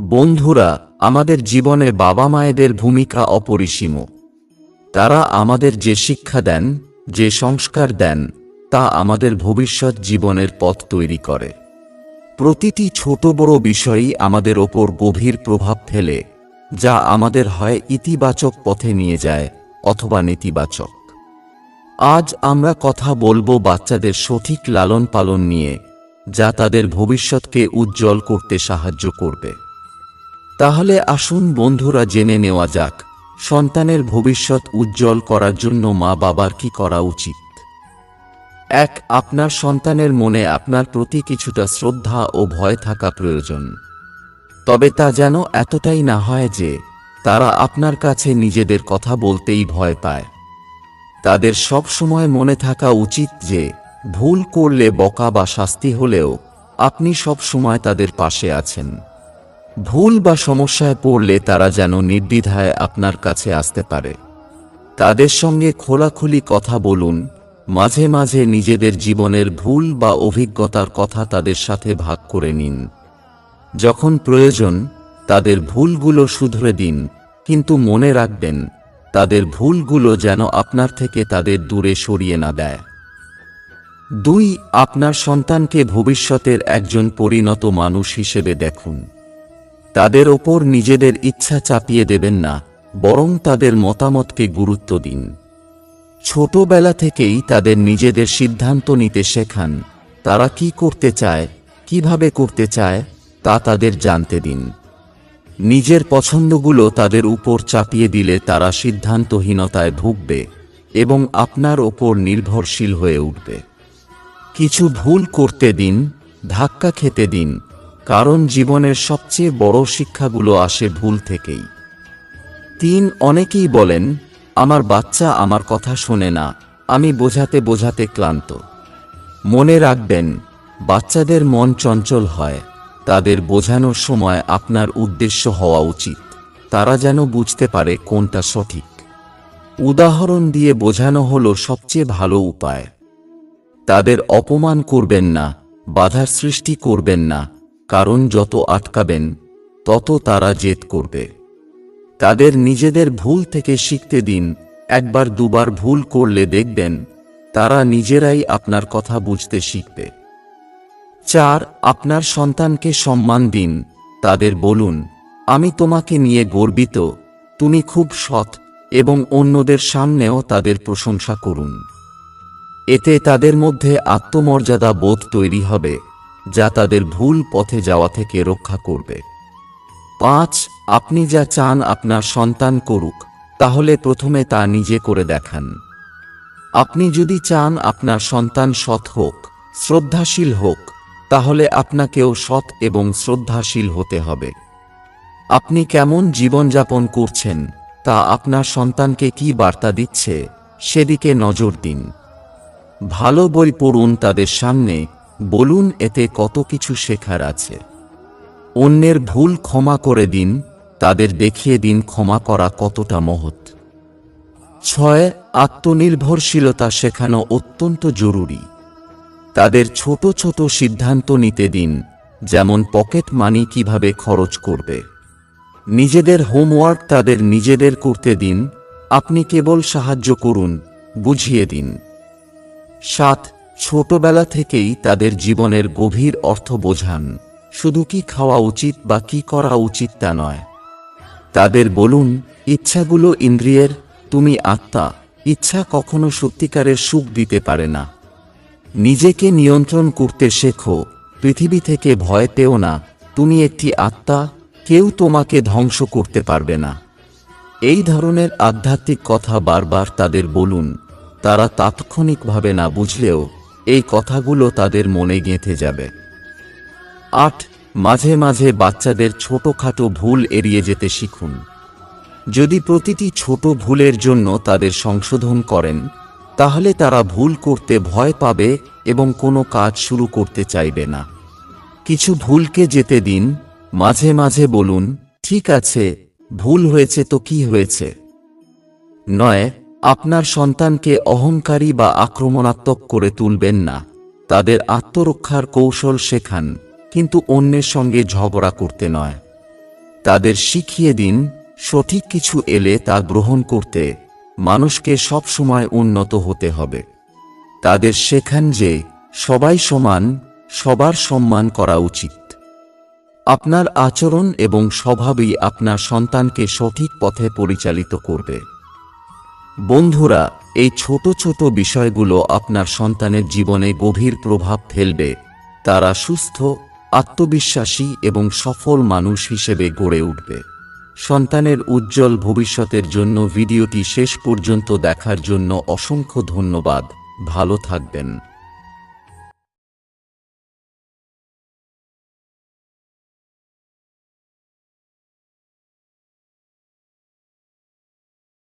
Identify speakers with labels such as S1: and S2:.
S1: বন্ধুরা, আমাদের জীবনে বাবা মায়েদের ভূমিকা অপরিসীম। তারা আমাদের যে শিক্ষা দেন, যে সংস্কার দেন, তা আমাদের ভবিষ্যৎ জীবনের পথ তৈরি করে। প্রতিটি ছোট বড় বিষয়ই আমাদের ওপর গভীর প্রভাব ফেলে, যা আমাদের হয় ইতিবাচক পথে নিয়ে যায় অথবা নেতিবাচক। আজ আমরা কথা বলব বাচ্চাদের সঠিক লালন পালন নিয়ে, যা তাদের ভবিষ্যৎকে উজ্জ্বল করতে সাহায্য করবে। তাহলে আসুন বন্ধুরা জেনে নেওয়া যাক, সন্তানের ভবিষ্যৎ উজ্জ্বল করার জন্য মা বাবার কি করা উচিত? এক, আপনার সন্তানের মনে আপনার প্রতি কিছুটা শ্রদ্ধা ও ভয় থাকা প্রয়োজন। তবে তা যেন এতটাই না হয় যে, তারা আপনার কাছে নিজেদের কথা বলতেই ভয় পায়। তাদের সব সময় মনে থাকা উচিত যে, ভুল করলে বকা বা শাস্তি হলেও আপনি সব সময় তাদের পাশে আছেন। ভুল বা সমস্যায় পড়লে তারা যেন নির্দ্বিধায় আপনার কাছে আসতে পারে। তাদের সঙ্গে খোলাখুলি কথা বলুন, মাঝে মাঝে নিজেদের জীবনের ভুল বা অভিজ্ঞতার কথা তাদের সাথে ভাগ করে নিন। যখন প্রয়োজন, তাদের ভুলগুলো শুধরে দিন, কিন্তু মনে রাখবেন, তাদের ভুলগুলো যেন আপনার থেকে তাদের দূরে সরিয়ে না দেয়। দুই, আপনার সন্তানকে ভবিষ্যতের একজন পরিণত মানুষ হিসেবে দেখুন। তাদের ওপর নিজেদের ইচ্ছা চাপিয়ে দেবেন না, বরং তাদের মতামতকে গুরুত্ব দিন। ছোটবেলা থেকেই তাদের নিজেদের সিদ্ধান্ত নিতে শেখান, তারা কি করতে চায়, কীভাবে করতে চায়, তা তাদের জানতে দিন। নিজের পছন্দগুলো তাদের উপর চাপিয়ে দিলে তারা সিদ্ধান্তহীনতায় ভুগবে এবং আপনার ওপর নির্ভরশীল হয়ে উঠবে। কিছু ভুল করতে দিন, ধাক্কা খেতে দিন কারণ জীবনের সবচেয়ে বড় শিক্ষাগুলো আসে ভুল থেকেই। তিন, অনেকেই বলেন, আমার বাচ্চা আমার কথা শোনে না, আমি বোঝাতে বোঝাতে ক্লান্ত। মনে রাখবেন, বাচ্চাদের মন চঞ্চল হয়, তাদের বোঝানোর সময় আপনার উদ্দেশ্য হওয়া উচিত, তারা যেন বুঝতে পারে কোনটা সঠিক। উদাহরণ দিয়ে বোঝানো হলো সবচেয়ে ভালো উপায়। তাদের অপমান করবেন না, বাধার সৃষ্টি করবেন না কারণ যত আটকাবেন, তত তারা জেদ করবে। তাদের নিজেদের ভুল থেকে শিখতে দিন, একবার দুবার ভুল করলে দেখবেন, তারা নিজেরাই আপনার কথা বুঝতে শিখবে। চার, আপনার সন্তানকে সম্মান দিন, তাদের বলুন, আমি তোমাকে নিয়ে গর্বিত, তুমি খুব সৎ, এবং অন্যদের সামনেও তাদের প্রশংসা করুন। এতে তাদের মধ্যে আত্মমর্যাদা বোধ তৈরি হবে। যা তাদের ভুল পথে যাওয়া থেকে রক্ষা করবে। পাঁচ, আপনি যা চান আপনার সন্তান করুক, তাহলে প্রথমে তা নিজে করে দেখান। আপনি যদি চান আপনার সন্তান সৎ হোক, শ্রদ্ধাশীল হোক, তাহলে আপনাকেও সৎ এবং শ্রদ্ধাশীল হতে হবে। আপনি কেমন জীবনযাপন করছেন, তা আপনার সন্তানকে কি বার্তা দিচ্ছে, সেদিকে নজর দিন। ভালো বই পড়ুন তাদের সামনে বলুন, এতে কত কিছু শেখার আছে। অন্যের ভুল ক্ষমা করে দিন, তাদের দেখিয়ে দিন ক্ষমা করা কতটা মহৎ। ছয়, আত্মনির্ভরশীলতা শেখানো অত্যন্ত জরুরি। তাদের ছোট ছোট সিদ্ধান্ত নিতে দিন, যেমন পকেট মানি কীভাবে খরচ করবে। নিজেদের হোমওয়ার্ক তাদের নিজেদের করতে দিন, আপনি কেবল সাহায্য করুন, বুঝিয়ে দিন। সাত ছোটবেলা থেকেই তাদের জীবনের গভীর অর্থ বোঝান। শুধু কি খাওয়া উচিত বা কি করা উচিত তা নয়। তাদের বলুন, ইচ্ছাগুলো ইন্দ্রিয়ের, তুমি আত্মা, ইচ্ছা কখনো সত্যিকারের সুখ দিতে পারে না। নিজেকে নিয়ন্ত্রণ করতে শেখো, পৃথিবী থেকে ভয় পেও না, তুমি একটি আত্মা, কেউ তোমাকে ধ্বংস করতে পারবে না। এই ধরনের আধ্যাত্মিক কথা বারবার তাদের বলুন, তারা তাৎক্ষণিকভাবে না বুঝলেও এই কথাগুলো তাদের মনে গেঁথে যাবে। আট, মাঝে মাঝে বাচ্চাদের ছোটখাটো ভুল এড়িয়ে যেতে শিখুন। যদি প্রতিটি ছোট ভুলের জন্য তাদের সংশোধন করেন, তাহলে তারা ভুল করতে ভয় পাবে এবং কোনো কাজ শুরু করতে চাইবে না। কিছু ভুলকে যেতে দিন, মাঝে মাঝে বলুন, ঠিক আছে, ভুল হয়েছে তো কি হয়েছে? নয় আপনার সন্তানকে অহংকারী বা আক্রমণাত্মক করে তুলবেন না। তাদের আত্মরক্ষার কৌশল শেখান, কিন্তু অন্যের সঙ্গে ঝগড়া করতে নয়। তাদের শিখিয়ে দিন, সঠিক কিছু এলে তা গ্রহণ করতে মানুষকে সবসময় উন্নত হতে হবে। তাদের শেখান যে, সবাই সমান, সবার সম্মান করা উচিত। আপনার আচরণ এবং স্বভাবই আপনার সন্তানকে সঠিক পথে পরিচালিত করবে। বন্ধুরা, এই ছোট ছোট বিষয়গুলো আপনার সন্তানের জীবনে গভীর প্রভাব ফেলবে। তারা সুস্থ, আত্মবিশ্বাসী এবং সফল মানুষ হিসেবে গড়ে উঠবে। সন্তানের উজ্জ্বল ভবিষ্যতের জন্য ভিডিওটি শেষ পর্যন্ত দেখার জন্য অসংখ্য ধন্যবাদ। ভালো থাকবেন।